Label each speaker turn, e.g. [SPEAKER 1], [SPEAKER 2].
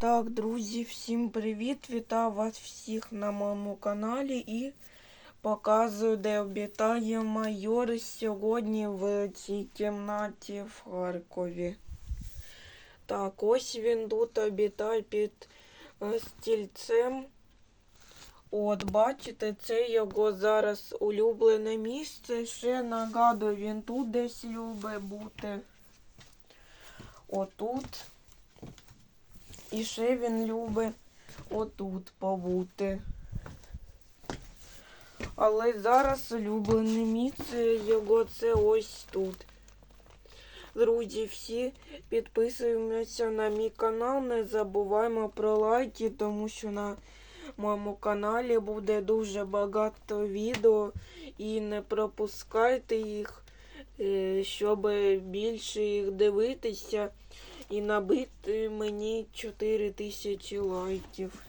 [SPEAKER 1] Так, друзі, всім привіт! Вітаю вас всіх на моєму каналі і показую, де обітає майор сьогодні в цій кімнаті в Харкові. Так, ось він тут обітає під е, стільцем. От, бачите, це його зараз улюблене місце. Ще нагадую, він тут десь любить бути. Отут. І ще він любить отут побути. Але зараз улюблене місце його це ось тут. Друзі, всі підписуємося на мій канал, не забуваємо про лайки, тому що на моєму каналі буде дуже багато відео і не пропускайте їх, е, щоб більше їх дивитися і набити мені 4000 лайків.